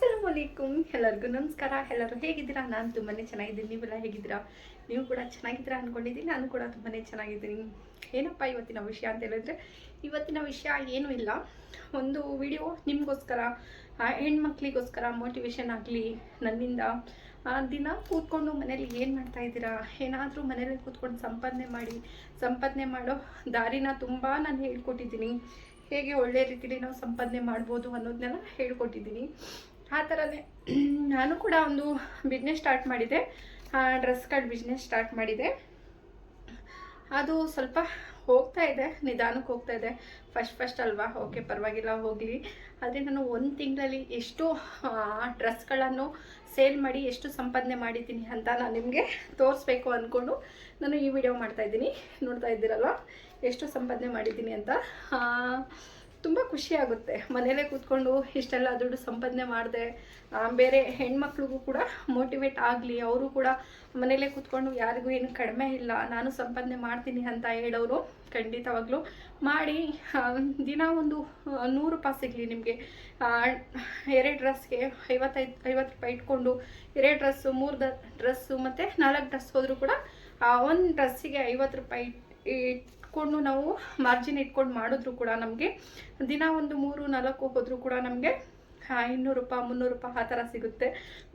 ಅಸ್ಸಲಾಮು ಅಲೈಕುಮ್ ಎಲ್ಲರಿಗೂ ನಮಸ್ಕಾರ. ಎಲ್ಲರೂ ಹೇಗಿದ್ದೀರಾ? ನಾನು ತುಂಬಾ ಚೆನ್ನಾಗಿದ್ದೀನಿ. ನೀವೆಲ್ಲ ಹೇಗಿದ್ದೀರಾ? ನೀವು ಕೂಡ ಚೆನ್ನಾಗಿದ್ದೀರಾ ಅಂದ್ಕೊಂಡಿದ್ದೀನಿ ನಾನು ಕೂಡ ತುಂಬಾ ಚೆನ್ನಾಗಿದ್ದೀನಿ. ಏನಪ್ಪ ಇವತ್ತಿನ ವಿಷಯ ಅಂತ ಹೇಳಿದ್ರೆ, ಇವತ್ತಿನ ವಿಷಯ ಏನೂ ಇಲ್ಲ. ಒಂದು ವಿಡಿಯೋ ನಿಮಗೋಸ್ಕರ ಹೆಣ್ಮಕ್ಳಿಗೋಸ್ಕರ ಮೋಟಿವೇಶನ್ ಆಗಲಿ, ನನ್ನಿಂದ ದಿನ ಕೂತ್ಕೊಂಡು ಮನೇಲಿ ಏನು ಮಾಡ್ತಾ ಇದ್ದೀರಾ? ಏನಾದರೂ ಮನೇಲಿ ಕೂತ್ಕೊಂಡು ಸಂಪಾದನೆ ಮಾಡಿ, ಸಂಪಾದನೆ ಮಾಡೋ ದಾರಿನ ತುಂಬ ನಾನು ಹೇಳ್ಕೊಟ್ಟಿದ್ದೀನಿ. ಹೇಗೆ ಒಳ್ಳೆ ರೀತಿಯಲ್ಲಿ ನಾವು ಸಂಪಾದನೆ ಮಾಡ್ಬೋದು ಅನ್ನೋದನ್ನೆಲ್ಲ ಹೇಳ್ಕೊಟ್ಟಿದ್ದೀನಿ. ಆ ಥರನೇ ನಾನು ಕೂಡ ಒಂದು ಬಿಸ್ನೆಸ್ ಸ್ಟಾರ್ಟ್ ಮಾಡಿದೆ. ಡ್ರೆಸ್ಗಳ ಬಿಸ್ನೆಸ್ ಸ್ಟಾರ್ಟ್ ಮಾಡಿದೆ. ಅದು ಸ್ವಲ್ಪ ಹೋಗ್ತಾ ಇದೆ, ನಿಧಾನಕ್ಕೆ ಹೋಗ್ತಾ ಇದೆ. ಫಸ್ಟ್ ಫಸ್ಟ್ ಅಲ್ವಾ? ಓಕೆ ಪರವಾಗಿಲ್ಲ, ಹೋಗಲಿ. ಆದರೆ ನಾನು ಒಂದು ತಿಂಗಳಲ್ಲಿ ಎಷ್ಟು ಡ್ರೆಸ್ಗಳನ್ನು ಸೇಲ್ ಮಾಡಿ ಎಷ್ಟು ಸಂಪಾದನೆ ಮಾಡಿದ್ದೀನಿ ಅಂತ ನಾನು ನಿಮಗೆ ತೋರಿಸ್ಬೇಕು ಅಂದ್ಕೊಂಡು ನಾನು ಈ ವಿಡಿಯೋ ಮಾಡ್ತಾ ಇದ್ದೀನಿ. ನೋಡ್ತಾ ಇದ್ದೀರಲ್ವ? ಎಷ್ಟು ಸಂಪಾದನೆ ಮಾಡಿದ್ದೀನಿ ಅಂತ. ತುಂಬ ಖುಷಿ ಆಗುತ್ತೆ. ಮನೇಲೇ ಕೂತ್ಕೊಂಡು ಇಷ್ಟೆಲ್ಲ ದುಡ್ಡು ಸಂಪಾದನೆ ಮಾಡಿದೆ ಬೇರೆ ಹೆಣ್ಮಕ್ಳಿಗೂ ಕೂಡ ಮೋಟಿವೇಟ್ ಆಗಲಿ, ಅವರು ಕೂಡ ಮನೇಲೇ ಕೂತ್ಕೊಂಡು ಯಾರಿಗೂ ಏನು ಕಡಿಮೆ ಇಲ್ಲ, ನಾನು ಸಂಪಾದನೆ ಮಾಡ್ತೀನಿ ಅಂತ ಹೇಳೋರು ಖಂಡಿತವಾಗ್ಲೂ ಮಾಡಿ ದಿನ ಒಂದು ನೂರು ಸಿಗಲಿ ನಿಮಗೆ. ಎರಡು ಡ್ರೆಸ್ಗೆ ಐವತ್ತೈದು, ಐವತ್ತು ರೂಪಾಯಿ ಇಟ್ಕೊಂಡು ಎರಡು ಡ್ರೆಸ್ಸು, ಮೂರು ಡ್ರೆಸ್ಸು ಮತ್ತು ನಾಲ್ಕು ಡ್ರೆಸ್ ಹೋದರೂ ಕೂಡ ಒಂದು ಡ್ರೆಸ್ಸಿಗೆ ಐವತ್ತು ರೂಪಾಯಿ ಇಟ್ಕೊಂಡು ನಾವು ಮಾರ್ಜಿನ್ ಇಟ್ಕೊಂಡು ಮಾಡಿದ್ರು ಕೂಡ ನಮಗೆ. ದಿನ ಒಂದು ಮೂರು, ನಾಲ್ಕು ಹೋದರೂ ಕೂಡ ನಮಗೆ ಇನ್ನೂರು ರೂಪಾಯಿ, ಮುನ್ನೂರು ರೂಪಾಯಿ ಆ ಥರ ಸಿಗುತ್ತೆ.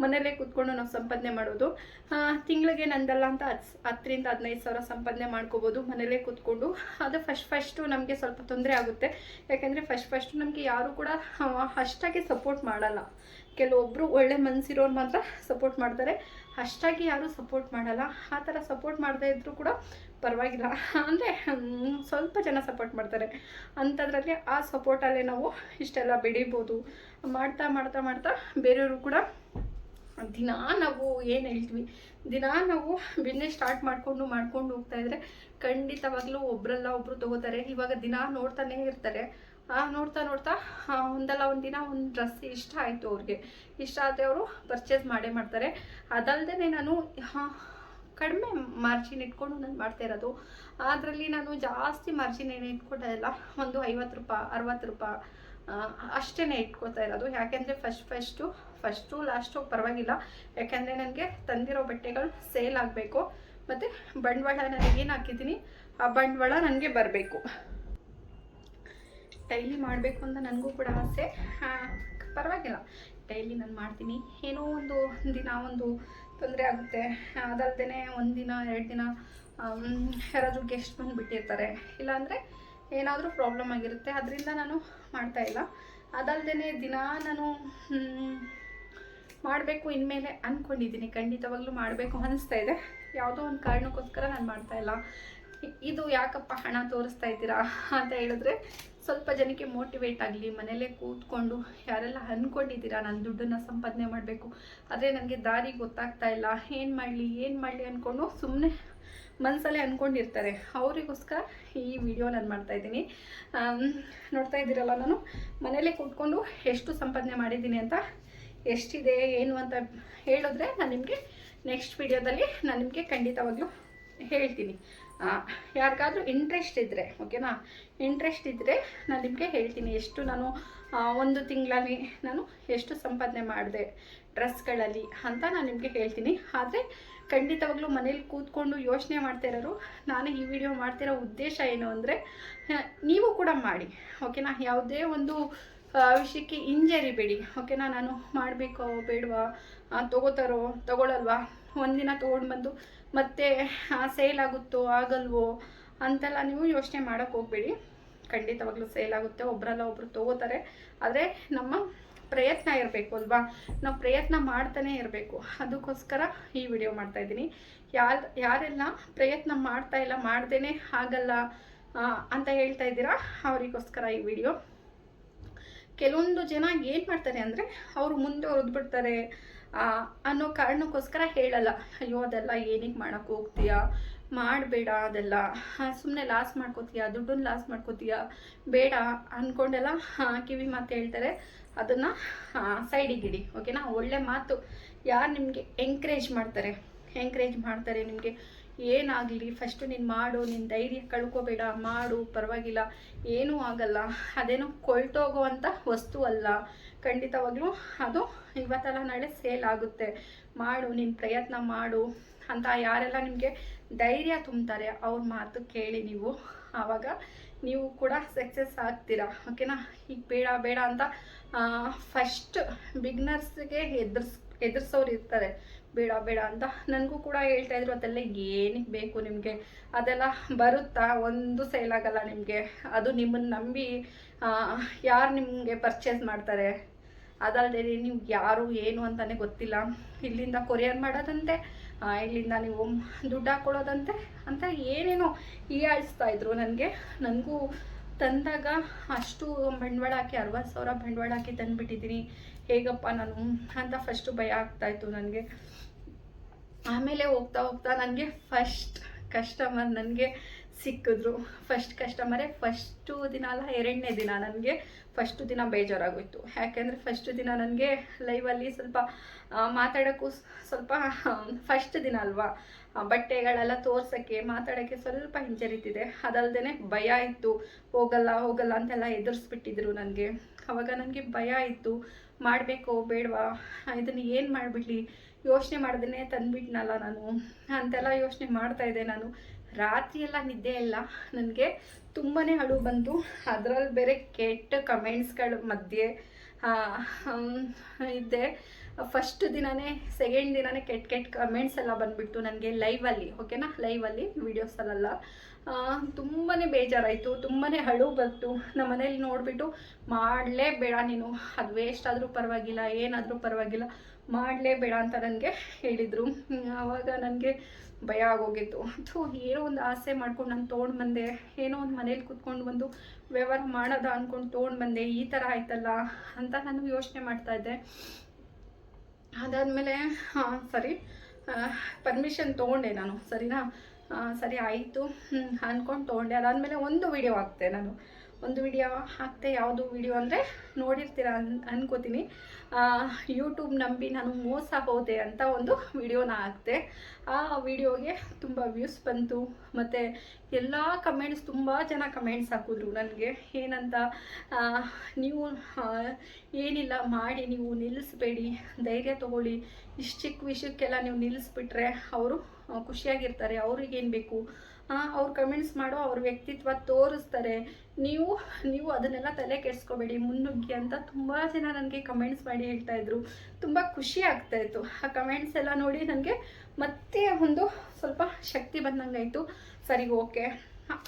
ಮನೇಲೇ ಕೂತ್ಕೊಂಡು ನಾವು ಸಂಪಾದನೆ ಮಾಡೋದು. ತಿಂಗಳಿಗೆ ನಂದಲ್ಲ ಅಂತ ಹತ್ತು ಹತ್ತರಿಂದ ಹದಿನೈದು ಸಾವಿರ ಸಂಪಾದನೆ ಮಾಡ್ಕೋಬೋದು ಮನೇಲೇ ಕೂತ್ಕೊಂಡು. ಅದು ಫಸ್ಟ್ ಫಸ್ಟು ನಮಗೆ ಸ್ವಲ್ಪ ತೊಂದರೆ ಆಗುತ್ತೆ. ಯಾಕೆಂದರೆ ಫಸ್ಟ್ ಫಸ್ಟು ನಮಗೆ ಯಾರು ಕೂಡ ಅಷ್ಟಾಗಿ ಸಪೋರ್ಟ್ ಮಾಡಲ್ಲ. ಕೆಲವೊಬ್ಬರು ಒಳ್ಳೆ ಮನಸ್ಸಿರೋರು ಮಾತ್ರ ಸಪೋರ್ಟ್ ಮಾಡ್ತಾರೆ. ಅಷ್ಟಾಗಿ ಯಾರೂ ಸಪೋರ್ಟ್ ಮಾಡಲ್ಲ, ಆ ಥರ ಸಪೋರ್ಟ್ ಮಾಡದೇ ಇದ್ದರೂ ಕೂಡ ಪರವಾಗಿಲ್ಲ. ಅಂದರೆ ಸ್ವಲ್ಪ ಜನ ಸಪೋರ್ಟ್ ಮಾಡ್ತಾರೆ. ಅಂಥದ್ರಲ್ಲಿ ಆ ಸಪೋರ್ಟಲ್ಲೇ ನಾವು ಇಷ್ಟೆಲ್ಲ ಬೆಳಿಬೋದು. ಮಾಡ್ತಾ ಮಾಡ್ತಾ ಮಾಡ್ತಾ ಬೇರೆಯವರು ಕೂಡ ದಿನ ನಾವು ಏನು ಹೇಳ್ತೀವಿ? ದಿನ ನಾವು ಬಿಸ್ನೆಸ್ ಸ್ಟಾರ್ಟ್ ಮಾಡಿಕೊಂಡು, ಮಾಡ್ಕೊಂಡು ಹೋಗ್ತಾ ಇದ್ರೆ ಖಂಡಿತವಾಗ್ಲೂ ಒಬ್ರಲ್ಲ ಒಬ್ರು ತಗೋತಾರೆ. ಇವಾಗ ದಿನ ನೋಡ್ತಾನೆ ಇರ್ತಾರೆ. ನೋಡ್ತಾ ನೋಡ್ತಾ ಒಂದಲ್ಲ ಒಂದು ದಿನ ಒಂದು ಡ್ರೆಸ್ ಇಷ್ಟ ಆಯಿತು ಅವ್ರಿಗೆ. ಇಷ್ಟ ಆದರೆ ಅವರು ಪರ್ಚೇಸ್ ಮಾಡೇ ಮಾಡ್ತಾರೆ. ಅದಲ್ಲದೆ ನಾನು ಕಡಿಮೆ ಮಾರ್ಜಿನ್ ಇಟ್ಕೊಂಡು ನಾನು ಮಾಡ್ತಾ ಇರೋದು. ಅದರಲ್ಲಿ ನಾನು ಜಾಸ್ತಿ ಮಾರ್ಜಿನ್ ಏನು ಇಟ್ಕೊಟ್ಟಲ್ಲ ಒಂದು ಐವತ್ತು ರೂಪಾಯಿ, ಅರವತ್ತು ರೂಪಾಯಿ ಅಷ್ಟೇ ಇಟ್ಕೊತಾ ಇರೋದು. ಯಾಕೆಂದರೆ ಫಸ್ಟ್ ಫಸ್ಟು ಫಸ್ಟು ಲಾಸ್ಟು ಪರವಾಗಿಲ್ಲ. ಯಾಕೆಂದರೆ ನನಗೆ ತಂದಿರೋ ಬಟ್ಟೆಗಳು ಸೇಲ್ ಆಗಬೇಕು. ಮತ್ತು ಬಂಡವಾಳ ನಾನು ಏನು ಹಾಕಿದ್ದೀನಿ? ಆ ಬಂಡವಾಳ ನನಗೆ ಬರಬೇಕು. ಡೈಲಿ ಮಾಡಬೇಕು ಅಂತ ನನಗೂ ಕೂಡ ಆಸೆ. ಪರವಾಗಿಲ್ಲ. ಡೈಲಿ ನಾನು ಮಾಡ್ತೀನಿ. ಏನೋ ಒಂದು ದಿನ ಒಂದು ತೊಂದರೆ ಆಗುತ್ತೆ. ಅದಲ್ದೇ ಒಂದು ದಿನ, ಎರಡು ದಿನ ಯಾರಾದರೂ ಗೆಸ್ಟ್ ಬಂದು ಬಿಟ್ಟಿರ್ತಾರೆ ಇಲ್ಲಾಂದರೆ ಏನಾದರೂ ಪ್ರಾಬ್ಲಮ್ ಆಗಿರುತ್ತೆ. ಅದರಿಂದ ನಾನು ಮಾಡ್ತಾ ಇಲ್ಲ. ಅದಲ್ದೇ ದಿನ ನಾನು ಮಾಡಬೇಕು ಇನ್ಮೇಲೆ ಅಂದ್ಕೊಂಡಿದ್ದೀನಿ ಖಂಡಿತವಾಗ್ಲೂ ಮಾಡಬೇಕು ಅನಿಸ್ತಾ ಇದೆ. ಯಾವುದೋ ಒಂದು ಕಾರಣಕ್ಕೋಸ್ಕರ ನಾನು ಮಾಡ್ತಾ ಇಲ್ಲ. ಇದು ಯಾಕಪ್ಪ ಹಣ ತೋರಿಸ್ತಾ ಇದ್ದೀರಾ ಅಂತ ಹೇಳಿದ್ರೆ ಸ್ವಲ್ಪ ಜನಕ್ಕೆ ಮೋಟಿವೇಟ್ ಆಗಲಿ ಮನೇಲೇ ಕೂತ್ಕೊಂಡು ಯಾರೆಲ್ಲ ಅಂದ್ಕೊಂಡಿದ್ದೀರಾ ನಾನು ದುಡ್ಡನ್ನು ಸಂಪಾದನೆ ಮಾಡಬೇಕು, ಆದರೆ ನನಗೆ ದಾರಿ ಗೊತ್ತಾಗ್ತಾ ಇಲ್ಲ, ಏನು ಮಾಡಲಿ ಏನು ಮಾಡಲಿ ಅಂದ್ಕೊಂಡು ಸುಮ್ಮನೆ ಮನಸಲ್ಲೇ ಅಂದ್ಕೊಂಡಿರ್ತಾರೆ ಅವರಿಗೋಸ್ಕರ ಈ ವಿಡಿಯೋ ನಾನು ಮಾಡ್ತಾಯಿದ್ದೀನಿ ನೋಡ್ತಾ ಇದ್ದೀರಲ್ಲ ನಾನು ಮನೇಲೇ ಕೂತ್ಕೊಂಡು ಎಷ್ಟು ಸಂಪಾದನೆ ಮಾಡಿದ್ದೀನಿ ಅಂತ, ಎಷ್ಟಿದೆ, ಏನು ಅಂತ ಹೇಳಿದ್ರೆ ನಾನು ನಿಮಗೆ ನೆಕ್ಸ್ಟ್ ವಿಡಿಯೋದಲ್ಲಿ ನಾನು ನಿಮಗೆ ಖಂಡಿತವಾಗ್ಲೂ ಹೇಳ್ತೀನಿ. ಯಾರಿಗಾದ್ರೂ ಇಂಟ್ರೆಸ್ಟ್ ಇದ್ದರೆ ಓಕೆನಾ ಇಂಟ್ರೆಸ್ಟ್ ಇದ್ದರೆ ನಾನು ನಿಮಗೆ ಹೇಳ್ತೀನಿ ಎಷ್ಟು ನಾನು ಒಂದು ತಿಂಗಳಲ್ಲಿ ನಾನು ಎಷ್ಟು ಸಂಪಾದನೆ ಮಾಡಿದೆ ಡ್ರೆಸ್ಗಳಲ್ಲಿ ಅಂತ ನಾನು ನಿಮಗೆ ಹೇಳ್ತೀನಿ. ಆದರೆ ಖಂಡಿತವಾಗ್ಲೂ ಮನೇಲಿ ಕೂತ್ಕೊಂಡು ಯೋಚನೆ ಮಾಡ್ತಾ ಇರೋರು, ನಾನು ಈ ವಿಡಿಯೋ ಮಾಡ್ತಿರೋ ಉದ್ದೇಶ ಏನು ಅಂದರೆ ನೀವು ಕೂಡ ಮಾಡಿ ಓಕೆನಾ ಯಾವುದೇ ಒಂದು ವಿಷಯಕ್ಕೆ ಹಿಂಜರಿಬೇಡಿ ಓಕೆನಾ? ನಾನು ಮಾಡಬೇಕೋ, ಬೇಡವಾ ತೊಗೋತಾರೋ, ತಗೊಳಲ್ವಾ? ಒಂದಿನ ತೊಗೊಂಡು ಬಂದು ಮತ್ತೆ ಸೇಲ್ ಆಗುತ್ತೋ, ಆಗಲ್ವೋ ಅಂತೆಲ್ಲ ನೀವು ಯೋಚನೆ ಮಾಡೋಕ್ಕೆ ಹೋಗಬೇಡಿ. ಖಂಡಿತವಾಗ್ಲೂ ಸೇಲ್ ಆಗುತ್ತೆ. ಒಬ್ಬರಲ್ಲ ಒಬ್ಬರು ತೊಗೋತಾರೆ. ಆದರೆ ನಮ್ಮ ಪ್ರಯತ್ನ ಇರಬೇಕು, ಅಲ್ವಾ? ನಾವು ಪ್ರಯತ್ನ ಮಾಡ್ತಾನೆ ಇರಬೇಕು. ಅದಕ್ಕೋಸ್ಕರ ಈ ವಿಡಿಯೋ ಮಾಡ್ತಾ ಇದ್ದೀನಿ. ಯಾರು, ಯಾರೆಲ್ಲ ಪ್ರಯತ್ನ ಮಾಡ್ತಾ ಇಲ್ಲ ಮಾಡ್ದೇ ಆಗಲ್ಲ ಅಂತ ಹೇಳ್ತಾ ಇದ್ದೀರಾ, ಅವರಿಗೋಸ್ಕರ ಈ ವಿಡಿಯೋ ಕೆಲವೊಂದು ಜನ ಏನು ಮಾಡ್ತಾರೆ ಅಂದರೆ ಅವರು ಮುಂದೆ ಹೊರದ್ಬಿಡ್ತಾರೆ ಅನ್ನೋ ಕಾರಣಕ್ಕೋಸ್ಕರ ಹೇಳಲ್ಲ. ಅಯ್ಯೋ, ಅದೆಲ್ಲ ಏನಕ್ಕೆ ಮಾಡೋಕ್ಕೆ ಹೋಗ್ತೀಯಾ? ಮಾಡಬೇಡ ಅದೆಲ್ಲ. ಸುಮ್ಮನೆ ಲಾಸ್ ಮಾಡ್ಕೋತೀಯ? ದುಡ್ಡನ್ನು ಲಾಸ್ ಮಾಡ್ಕೋತೀಯ? ಬೇಡ. ಅಂದ್ಕೊಂಡೆಲ್ಲ ಕಿವಿ ಮಾತು ಹೇಳ್ತಾರೆ. ಅದನ್ನು ಸೈಡಿಗಿಡಿ ಓಕೆನಾ ಒಳ್ಳೆ ಮಾತು. ಯಾರು ನಿಮಗೆ ಎಂಕರೇಜ್ ಮಾಡ್ತಾರೆ? ಎಂಕರೇಜ್ ಮಾಡ್ತಾರೆ ನಿಮಗೆ. ಏನಾಗಲಿ? ಫಸ್ಟು ನೀನು ಮಾಡು ನಿನ್ನ ಧೈರ್ಯ ಕಳ್ಕೋಬೇಡ, ಮಾಡು, ಪರವಾಗಿಲ್ಲ. ಏನೂ ಆಗಲ್ಲ. ಅದೇನೋ ಕೊಳ್ತೋಗುವಂಥ ವಸ್ತು ಅಲ್ಲ. ಖಂಡಿತವಾಗ್ಲೂ ಅದು ಇವತ್ತಲ್ಲ ನಾಳೆ ಸೇಲ್ ಆಗುತ್ತೆ. ಮಾಡು ನಿನ್ನ ಪ್ರಯತ್ನ ಮಾಡು ಅಂತ ಯಾರೆಲ್ಲ ನಿಮಗೆ ಧೈರ್ಯ ತುಂಬ್ತಾರೆ, ಅವ್ರ ಮಾತು ಕೇಳಿ ನೀವು. ಆವಾಗ ನೀವು ಕೂಡ ಸಕ್ಸಸ್ ಆಗ್ತೀರಾ. ಓಕೆನಾ ಈಗ ಬೇಡ ಬೇಡ ಅಂತ ಫಸ್ಟ್ ಬಿಗ್ನರ್ಸ್ಗೆ ಎದುರ್ಸ್ ಹೆದರ್ಸೋರು ಇರ್ತಾರೆ. ಬೇಡ ಬೇಡ ಅಂತ ನನಗೂ ಕೂಡ ಹೇಳ್ತಾ ಇದ್ರು, ಅದೆಲ್ಲ ಏನಕ್ಕೆ ಬೇಕು ನಿಮಗೆ? ಅದೆಲ್ಲ ಬರುತ್ತಾ? ಒಂದು ಸೇಲ್ ಆಗಲ್ಲ ನಿಮಗೆ. ಅದು ನಿಮ್ಮನ್ನು ನಂಬಿ ಯಾರು ನಿಮಗೆ ಪರ್ಚೇಸ್ ಮಾಡ್ತಾರೆ? ಅದಲ್ಲದೆ ನೀವು ಯಾರು, ಏನು ಅಂತಲೇ ಗೊತ್ತಿಲ್ಲ. ಇಲ್ಲಿಂದ ಕೊರಿಯರ್ ಮಾಡೋದಂತೆ ಇಲ್ಲಿಂದ ನೀವು ದುಡ್ಡು ಹಾಕ್ಕೊಳ್ಳೋದಂತೆ ಅಂತ ಏನೇನೋ ಹೀಯಾಳಿಸ್ತಾ ಇದ್ರು ನನಗೆ. ನನಗೂ ತಂದಾಗ ಅಷ್ಟು ಬಂಡವಾಳ ಹಾಕಿ ಅರವತ್ತು ಸಾವಿರ ಬಂಡವಾಳ ಹಾಕಿ ತಂದುಬಿಟ್ಟಿದ್ದೀನಿ. ಹೇಗಪ್ಪ ನಾನು ಅಂತ ಫಸ್ಟು ಭಯ ಆಗ್ತಾಯಿತ್ತು ನನಗೆ. ಆಮೇಲೆ ಹೋಗ್ತಾ ಹೋಗ್ತಾ ನನಗೆ ಫಸ್ಟ್ ಕಸ್ಟಮರ್ ನನಗೆ ಸಿಕ್ಕಿದ್ರು. ಫಸ್ಟ್ ಕಸ್ಟಮರೇ ಫಸ್ಟು ದಿನ ಅಲ್ಲ, ಎರಡನೇ ದಿನ ನನಗೆ ಫಸ್ಟು ದಿನ ಬೇಜಾರಾಗೋಯ್ತು. ಯಾಕೆಂದರೆ ಫಸ್ಟ್ ದಿನ ನನಗೆ ಲೈವಲ್ಲಿ ಸ್ವಲ್ಪ ಮಾತಾಡೋಕ್ಕೂ ಸ್ವಲ್ಪ ಫಸ್ಟ್ ದಿನ ಅಲ್ವಾ? ಬಟ್ಟೆಗಳೆಲ್ಲ ತೋರ್ಸೋಕ್ಕೆ, ಮಾತಾಡೋಕ್ಕೆ ಸ್ವಲ್ಪ ಹಿಂಜರಿತಿದೆ. ಅದಲ್ಲದೆ ಭಯ ಇತ್ತು. ಹೋಗಲ್ಲ ಹೋಗಲ್ಲ ಅಂತೆಲ್ಲ ಎದುರಿಸ್ಬಿಟ್ಟಿದ್ರು ನನಗೆ. ಅವಾಗ ನನಗೆ ಭಯ ಇತ್ತು. ಮಾಡಬೇಕೋ ಬೇಡವಾ? ಇದನ್ನು ಏನು ಮಾಡಿಬಿಡ್ಲಿ? ಯೋಚನೆ ಮಾಡ್ದೇ ತಂದ್ಬಿಟ್ನಲ್ಲ ನಾನು. ಅಂತೆಲ್ಲ ಯೋಚನೆ ಮಾಡ್ತಾ ಇದ್ದೆ ನಾನು. ರಾತ್ರಿ ಎಲ್ಲ ನಿದ್ದೆ ಇಲ್ಲ. ನನಗೆ ತುಂಬಾ ಅಳು ಬಂತು. ಅದರಲ್ಲಿ ಬೇರೆ ಕೆಟ್ಟ ಕಮೆಂಟ್ಸ್ಗಳ ಮಧ್ಯೆ ಇದ್ದೆ. ಫಸ್ಟ್ ದಿನನೇ, ಸೆಕೆಂಡ್ ದಿನನೇ ಕೆಟ್ಟ ಕೆಟ್ಟ ಕಮೆಂಟ್ಸ್ ಎಲ್ಲ ಬಂದುಬಿಟ್ಟು ನನಗೆ ಲೈವಲ್ಲಿ ಓಕೆನಾ ಲೈವಲ್ಲಿ ವೀಡಿಯೋಸಲ್ಲೆಲ್ಲ ತುಂಬಾ ಬೇಜಾರಾಯಿತು ತುಂಬಾ ಹಳು ಬಂತು. ನಮ್ಮ ಮನೇಲಿ ನೋಡಿಬಿಟ್ಟು ಮಾಡಲೇಬೇಡ ನೀನು. ಅದು ವೇಸ್ಟ್ ಆದರೂ ಪರವಾಗಿಲ್ಲ, ಏನಾದರೂ ಪರವಾಗಿಲ್ಲ. ಮಾಡಲೇಬೇಡ ಅಂತ ನನಗೆ ಹೇಳಿದರು. ಆವಾಗ ನನಗೆ ಭಯ ಆಗೋಗಿತ್ತು. ಅಥವಾ ಏನೋ ಒಂದು ಆಸೆ ಮಾಡ್ಕೊಂಡು ನಾನು ತೊಗೊಂಡು ಬಂದೆ. ಏನೋ ಒಂದು ಮನೇಲಿ ಕೂತ್ಕೊಂಡು ಒಂದು ವ್ಯವಹಾರ ಮಾಡೋದ ಅಂದ್ಕೊಂಡು ತೊಗೊಂಡು ಬಂದೆ. ಈ ಥರ ಆಯ್ತಲ್ಲ ಅಂತ ನಾನು ಯೋಚನೆ ಮಾಡ್ತಾಯಿದ್ದೆ ಅದಾದಮೇಲೆ, ಹಾಂ, ಸರಿ. ಪರ್ಮಿಷನ್ ತೊಗೊಂಡೆ ನಾನು. ಸರಿನಾ? ಸರಿ, ಆಯಿತು. ಅಂದ್ಕೊಂಡು ತೊಗೊಂಡೆ. ಅದಾದಮೇಲೆ ಒಂದು ವಿಡಿಯೋ ಹಾಕ್ತೆ ನಾನು. ಒಂದು ವಿಡಿಯೋ ಹಾಕ್ತೆ, ಯಾವುದು ವಿಡಿಯೋ ಅಂದರೆ ನೋಡಿರ್ತೀರ ಅನ್, ಅನ್ಕೋತೀನಿ. ಯೂಟ್ಯೂಬ್ ನಂಬಿ ನಾನು ಮೋಸ ಹೋದೆ ಅಂತ ಒಂದು ವಿಡಿಯೋನ ಹಾಕ್ತೆ. ಆ ವಿಡಿಯೋಗೆ ತುಂಬ ವ್ಯೂಸ್ ಬಂತು. ಮತ್ತು ಎಲ್ಲ ಕಮೆಂಟ್ಸ್ ತುಂಬ ಜನ ಕಮೆಂಟ್ಸ್ ಹಾಕಿದ್ರು ನನಗೆ. ಏನಂತ ನೀವು ಏನಿಲ್ಲ, ಮಾಡಿ, ನೀವು ನಿಲ್ಲಿಸ್ಬೇಡಿ ಧೈರ್ಯ ತಗೊಳ್ಳಿ. ಇಷ್ಟು ಚಿಕ್ಕ ವಿಷಯಕ್ಕೆಲ್ಲ ನೀವು ನಿಲ್ಲಿಸ್ಬಿಟ್ರೆ ಅವರು ಖುಷಿಯಾಗಿರ್ತಾರೆ. ಅವ್ರಿಗೇನು ಬೇಕು? ಅವ್ರು ಕಮೆಂಟ್ಸ್ ಮಾಡೋ ಅವ್ರ ವ್ಯಕ್ತಿತ್ವ ತೋರಿಸ್ತಾರೆ. ನೀವು ನೀವು ಅದನ್ನೆಲ್ಲ ತಲೆ ಕೆಡಿಸ್ಕೋಬೇಡಿ, ಮುನ್ನುಗ್ಗಿ ಅಂತ ತುಂಬ ಜನ ನನಗೆ ಕಮೆಂಟ್ಸ್ ಮಾಡಿ ಹೇಳ್ತಾ ಇದ್ರು. ತುಂಬ ಖುಷಿ ಆಗ್ತಾ ಇತ್ತು. ಆ ಕಮೆಂಟ್ಸ್ ಎಲ್ಲ ನೋಡಿ ನನಗೆ ಮತ್ತೆ ಒಂದು ಸ್ವಲ್ಪ ಶಕ್ತಿ ಬಂದಂಗೆ ಆಯಿತು ಸರಿ, ಓಕೆ.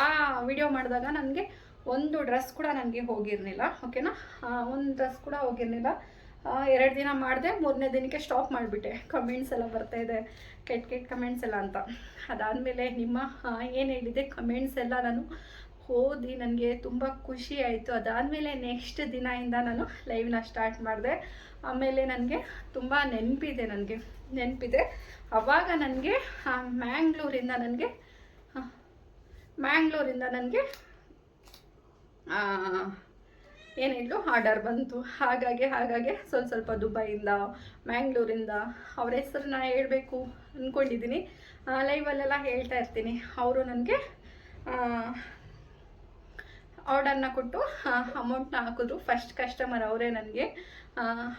ಆ ವಿಡಿಯೋ ಮಾಡಿದಾಗ ನನಗೆ ಒಂದು ಡ್ರೆಸ್ ಕೂಡ ನನಗೆ ಹೋಗಿರಲಿಲ್ಲ ಓಕೆನಾ ಒಂದು ಡ್ರೆಸ್ ಕೂಡ ಹೋಗಿರಲಿಲ್ಲ. ಎರಡು ದಿನ ಮಾಡಿದೆ, ಮೂರನೇ ದಿನಕ್ಕೆ ಸ್ಟಾಪ್ ಮಾಡಿಬಿಟ್ಟೆ. ಕಮೆಂಟ್ಸ್ ಎಲ್ಲ ಬರ್ತಾ ಇದೆ, ಕೆಟ್ಟ ಕೆಟ್ಟ ಕಮೆಂಟ್ಸ್ ಎಲ್ಲ ಅಂತ. ಅದಾದಮೇಲೆ ನಿಮ್ಮ ಏನು ಹೇಳಿದೆ ಕಮೆಂಟ್ಸ್ ಎಲ್ಲ ನಾನು ಓದಿ ನನಗೆ ತುಂಬ ಖುಷಿ ಆಯಿತು. ಅದಾದಮೇಲೆ ನೆಕ್ಸ್ಟ್ ದಿನದಿಂದ ನಾನು ಲೈವ್ನ ಸ್ಟಾರ್ಟ್ ಮಾಡಿದೆ. ಆಮೇಲೆ ನನಗೆ ತುಂಬ ನೆನಪಿದೆ ನನಗೆ, ನೆನಪಿದೆ. ಆವಾಗ ನನಗೆ ಮ್ಯಾಂಗ್ಳೂರಿಂದ ನನಗೆ ಮ್ಯಾಂಗ್ಳೂರಿಂದ ನನಗೆ ಏನು ಆರ್ಡರ್ ಬಂತು. ಹಾಗಾಗಿ ಹಾಗಾಗಿ ಸ್ವಲ್ಪ ಸ್ವಲ್ಪ ದುಬೈಯಿಂದ ಮ್ಯಾಂಗ್ಳೂರಿಂದ ಅವ್ರ ಹೆಸರನ್ನ ಹೇಳಬೇಕು ಅಂದ್ಕೊಂಡಿದ್ದೀನಿ ಲೈವಲ್ಲೆಲ್ಲ ಹೇಳ್ತಾ ಇರ್ತೀನಿ. ಅವರು ನನಗೆ ಆರ್ಡರ್ನ ಕೊಟ್ಟು ಅಮೌಂಟ್ನ ಹಾಕಿದ್ರು. ಫಸ್ಟ್ ಕಸ್ಟಮರ್ ಅವರೇ ನನಗೆ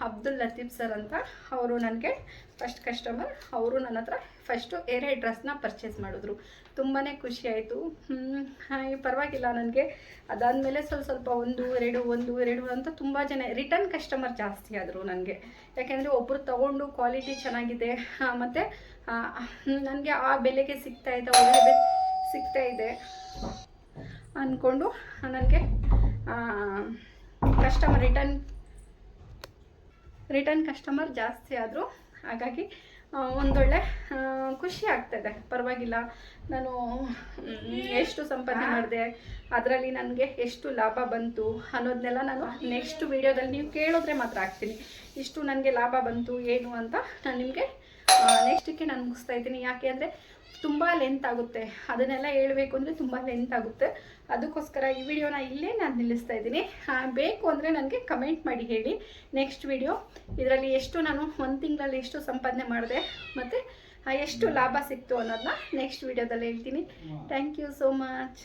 ಅಬ್ದುಲ್ ಲತೀಫ್ ಸರ್ ಅಂತ ಅವರು ನನಗೆ ಫಸ್ಟ್ ಕಸ್ಟಮರ್ ಅವರು ನನ್ನ ಹತ್ರ ಫಸ್ಟು ಎರಡು ಡ್ರೆಸ್ನ ಪರ್ಚೇಸ್ ಮಾಡಿದ್ರು. ತುಂಬಾ ಖುಷಿ ಆಯಿತು. ಪರವಾಗಿಲ್ಲ ನನಗೆ. ಅದಾದಮೇಲೆ ಸ್ವಲ್ಪ ಸ್ವಲ್ಪ ಒಂದು, ಎರಡು ಒಂದು, ಎರಡು ಅಂತ ತುಂಬ ಜನ ರಿಟರ್ನ್ ಕಸ್ಟಮರ್ ಜಾಸ್ತಿ ಆದರು ನನಗೆ. ಯಾಕೆಂದರೆ ಒಬ್ಬರು ತಗೊಂಡು ಕ್ವಾಲಿಟಿ ಚೆನ್ನಾಗಿದೆ. ಮತ್ತು ನನಗೆ ಆ ಬೆಲೆಗೆ ಸಿಗ್ತಾ ಒಳ್ಳೆ ಬೆಲೆ ಸಿಗ್ತಾ ಇದೆ. ಅಂದ್ಕೊಂಡು ನನಗೆ ಕಸ್ಟಮರ್ ರಿಟರ್ನ್ ರಿಟರ್ನ್ ಕಸ್ಟಮರ್ ಜಾಸ್ತಿ ಆದರು ಹಾಗಾಗಿ ಒಂದೊಳ್ಳೆ ಖುಷಿ ಆಗ್ತದೆ ಪರವಾಗಿಲ್ಲ ನಾನು ಎಷ್ಟು ಸಂಪಾದನೆ ಮಾಡಿದೆ ಅದರಲ್ಲಿ ನನಗೆ ಎಷ್ಟು ಲಾಭ ಬಂತು ಅನ್ನೋದನ್ನೆಲ್ಲ ನಾನು ನೆಕ್ಸ್ಟ್ ವೀಡಿಯೋದಲ್ಲಿ ನೀವು ಕೇಳಿದ್ರೆ ಮಾತ್ರ ಆಗ್ತೀನಿ ಇಷ್ಟು ನನಗೆ ಲಾಭ ಬಂತು ಏನು ಅಂತ ನಾನು ನಿಮಗೆ ನೆಕ್ಸ್ಟಕ್ಕೆ ನಾನು ಮುಗಿಸ್ತಾ ಇದ್ದೀನಿ. ಯಾಕೆ ಅಂದರೆ ತುಂಬ ಲೆಂತ್ ಆಗುತ್ತೆ. ಅದನ್ನೆಲ್ಲ ಹೇಳಬೇಕು ಅಂದರೆ ತುಂಬ ಲೆಂತ್ ಆಗುತ್ತೆ. ಅದಕ್ಕೋಸ್ಕರ ಈ ವಿಡಿಯೋನ ಇಲ್ಲೇ ನಾನು ನಿಲ್ಲಿಸ್ತಾ ಇದ್ದೀನಿ. ಬೇಕು ಅಂದರೆ ನನಗೆ ಕಮೆಂಟ್ ಮಾಡಿ ಹೇಳಿ. ನೆಕ್ಸ್ಟ್ ವಿಡಿಯೋ ಇದರಲ್ಲಿ ಎಷ್ಟು ನಾನು ಒಂದು ತಿಂಗಳಲ್ಲಿ ಎಷ್ಟು ಸಂಪಾದನೆ ಮಾಡಿದೆ ಮತ್ತು ಎಷ್ಟು ಲಾಭ ಸಿಕ್ತು ಅನ್ನೋದನ್ನ ನೆಕ್ಸ್ಟ್ ವಿಡಿಯೋದಲ್ಲಿ ಹೇಳ್ತೀನಿ. Thank you so much